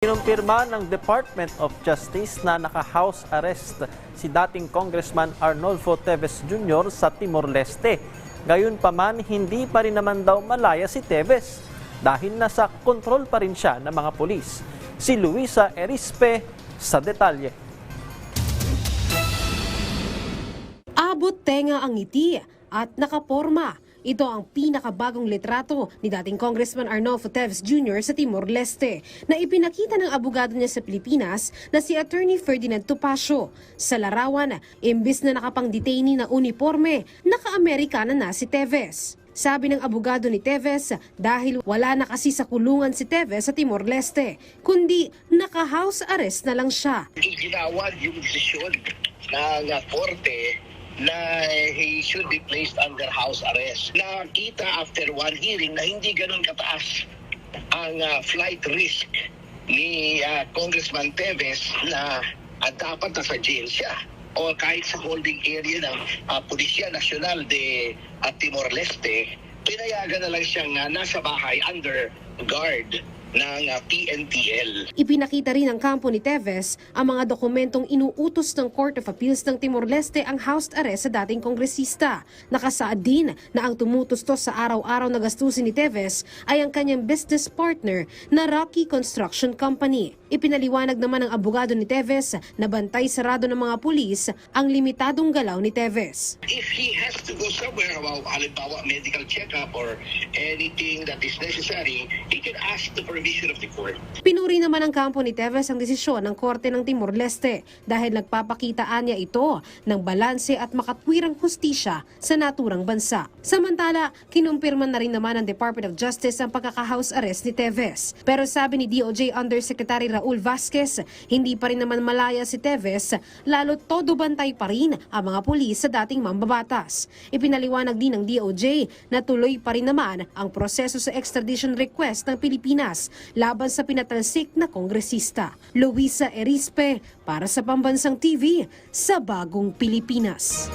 Kinumpirma ng Department of Justice na naka-house arrest si dating Congressman Arnolfo Teves Jr. sa Timor-Leste. Gayunpaman, hindi pa rin naman daw malaya si Teves dahil nasa kontrol pa rin siya ng mga pulis. Si Luisa Erispe sa detalye. Abot tenga ang ngiti at nakaporma. Ito ang pinakabagong litrato ni dating Congressman Arnolfo Teves Jr. sa Timor-Leste na ipinakita ng abogado niya sa Pilipinas na si Attorney Ferdinand Topacio. Sa larawan, imbis na nakapang-detainee na uniforme, naka-Amerikana na si Teves. Sabi ng abogado ni Teves, dahil wala na kasi sa kulungan si Teves sa Timor-Leste, kundi naka-house arrest na lang siya. iginawad yung desisyon ng korte na he should be placed under house arrest. Nakita after one hearing na hindi ganun kataas ang uh, flight risk ni uh, Congressman Teves na uh, dapat nasa jail siya o kahit sa holding area ng uh, Pulisya Nacional de uh, Timor-Leste, pinayagan na lang siyang uh, nasa bahay under guard ng uh, PNTL. Ipinakita rin ng kampo ni Teves ang mga dokumentong inuutos ng Court of Appeals ng Timor-Leste ang house arrest sa dating kongresista. Nakasaad din na ang tumutustos sa araw-araw na gastusin ni Teves ay ang kanyang business partner na Rocky Construction Company. Ipinaliwanag naman ng abogado ni Teves na bantay sarado ng mga pulis ang limitadong galaw ni Teves. if he has to go somewhere, about, halimbawa medical checkup or anything that is necessary, he can ask the permission of the court. Pinuri naman ng kampo ni Teves ang desisyon ng Korte ng Timor-Leste dahil nagpapakitaan niya ito ng balanse at makatwirang hustisya sa naturang bansa. Samantala, kinumpirma na rin naman ng Department of Justice ang pagkaka-house arrest ni Teves. Pero sabi ni DOJ Undersecretary Raul Vasquez, hindi pa rin naman malaya si Teves, lalo todo bantay pa rin ang mga pulis sa dating mambabatas. Ipinaliwanag din ng DOJ na tuloy pa rin naman ang proseso sa extradition request ng Pilipinas laban sa pinatalsik na kongresista. Luisa Erispe para sa Pambansang TV sa Bagong Pilipinas.